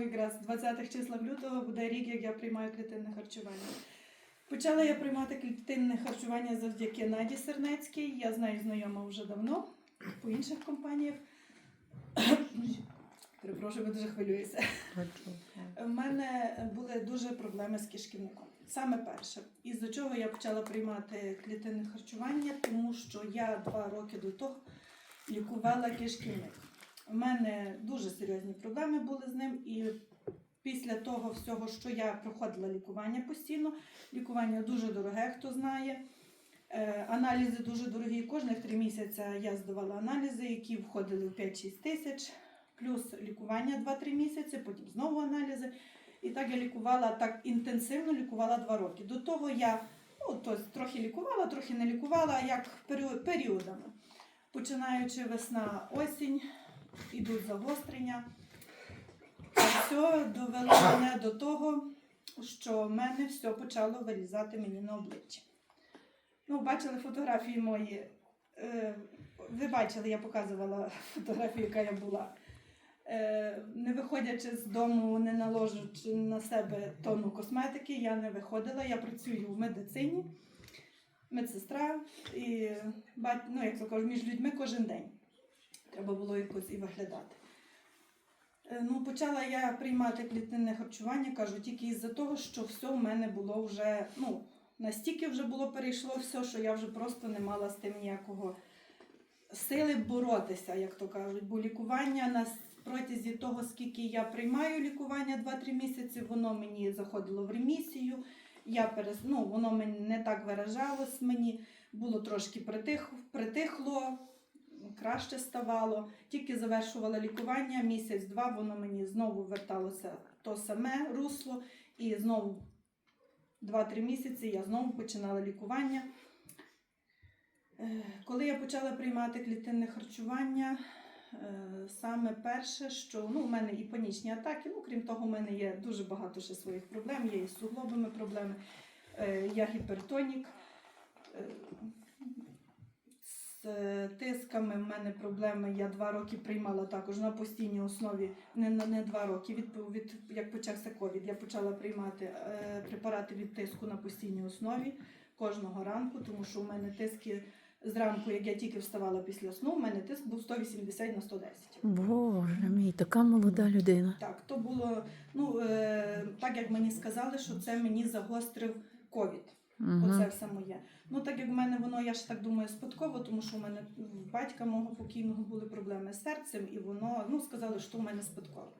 тому якраз 20-х числах лютого буде рік, як я приймаю клітинне харчування. Почала я приймати клітинне харчування завдяки Наді Сернецькій. Я з нею знайома вже давно по інших компаніях. Перепрошую, бо дуже хвилююся. У мене були дуже проблеми з кишківником. Саме перше, із-за чого я почала приймати клітинне харчування, тому що я два роки до того лікувала кишківник. У мене дуже серйозні проблеми були з ним, і після того всього, що я проходила лікування постійно, лікування дуже дороге, хто знає. Е, Аналізи дуже дорогі. Кожних три місяці я здавала аналізи, які входили в 5-6 тисяч, плюс лікування 2-3 місяці, потім знову аналізи. І так я лікувала так інтенсивно лікувала два роки. До того я ну, то, трохи лікувала, трохи не лікувала, як періодами. Починаючи весна, осінь, ідуть загострення. Все довело мене до того, що в мене все почало вилізати мені на обличчя. Ну, бачили фотографії мої. Е, Ви бачили, я показувала фотографію, яка я була. Е, Не виходячи з дому, не наложивши на себе тонну косметики, я не виходила. Я працюю в медицині, медсестра і ну, як то кажуть, між людьми кожен день. Треба було якось і виглядати. Е, Ну, почала я приймати клітинне харчування, кажу, тільки із-за того, що все в мене було вже, ну, настільки вже було перейшло все, що я вже просто не мала з тим ніякого сили боротися, як то кажуть. Бо лікування на протязі того, скільки я приймаю лікування 2-3 місяці, воно мені заходило в ремісію. Я перес... ну, воно мені не так виражалось мені, було трошки притих... притихло, краще ставало. Тільки завершувала лікування, місяць-два воно мені знову верталося то саме русло, і знову 2-3 місяці я знову починала лікування. Е, Коли я почала приймати клітинне харчування, е, саме перше, що ну, у мене і панічні атаки, ну, крім того, у мене є дуже багато ще своїх проблем, є і з суглобами проблеми, е, я гіпертонік. З е, тисками в мене проблеми. Я два роки приймала також на постійній основі, не, не, не два роки. Від, від, як почався ковід, я почала приймати е, препарати від тиску на постійній основі кожного ранку, тому що у мене тиски зранку, як я тільки вставала після сну, у мене тиск був 180 на 110. Боже мій, така молода людина. Так, то було, ну, е, так як мені сказали, що це мені загострив ковід. Угу. Оце все моє. Ну, так як в мене воно, я ж так думаю, спадково, тому що у мене в батька мого покійного були проблеми з серцем, і воно, ну, сказали, що в мене спадково.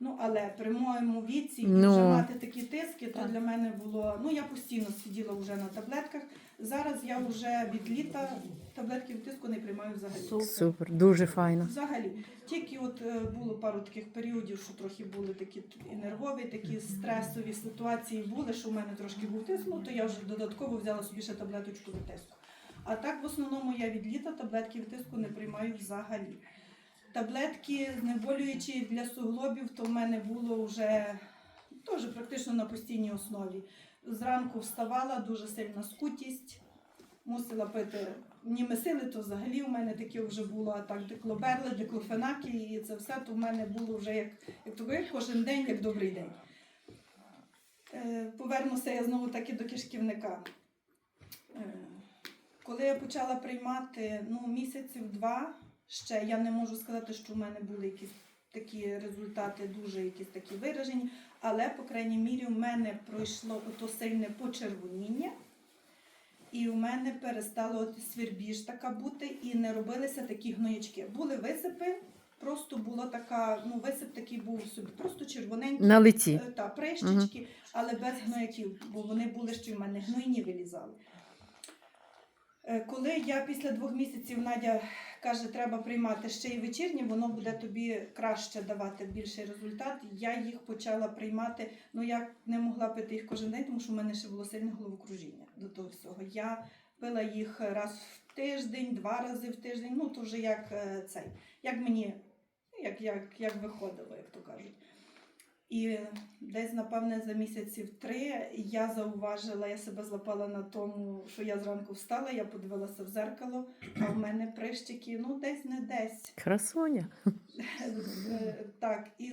Ну, але при моєму віці і Ну. вже мати такі тиски, то Так. для мене було. Ну, я постійно сиділа вже на таблетках. Зараз я вже від літа таблетки від тиску не приймаю взагалі. Супер, дуже файно. Взагалі, тільки от е, було пару таких періодів, що трохи були такі т- і нервові, такі стресові ситуації були, що в мене трошки був тиск, ну то я вже додатково взяла собі ще таблеточку від тиску. А так, в основному, я від літа таблетки від тиску не приймаю взагалі. Таблетки знеболюючі для суглобів, то в мене було вже теж практично на постійній основі. Зранку вставала, дуже сильна скутість, мусила пити німесили, то взагалі у мене таке вже було, так деклоберли, деклофенаки, і це все то в мене було вже як, як то кажуть, кожен день, як добрий день. Е, Повернуся я знову таки до кишківника. Е, Коли я почала приймати ну, місяців два, ще я не можу сказати, що в мене були якісь такі результати, дуже якісь такі виражені, але, по крайній мірі, в мене пройшло ото сильне почервоніння. І у мене перестало от свірбіж така бути, і не робилися такі гноячки. Були висипи, просто була така, ну висип такий був собі, просто червоненький. На лиці. Е, Та, прищички, але без гнояків, бо вони були ще в мене гнойні вилізали. Е, Коли я після двох місяців Надя каже, треба приймати ще й вечірні, воно буде тобі краще давати більший результат. Я їх почала приймати. Ну я не могла пити їх кожен день, тому що в мене ще було сильне головокружіння до того всього. Я пила їх раз в тиждень, два рази в тиждень. Ну то вже як е, цей, як мені, як, як, як виходило, як то кажуть. І десь, напевне, за місяців три я зауважила, я себе злапала на тому, що я зранку встала, я подивилася в зеркало, а в мене прищики, ну десь не десь. Красуня. Е, Так, і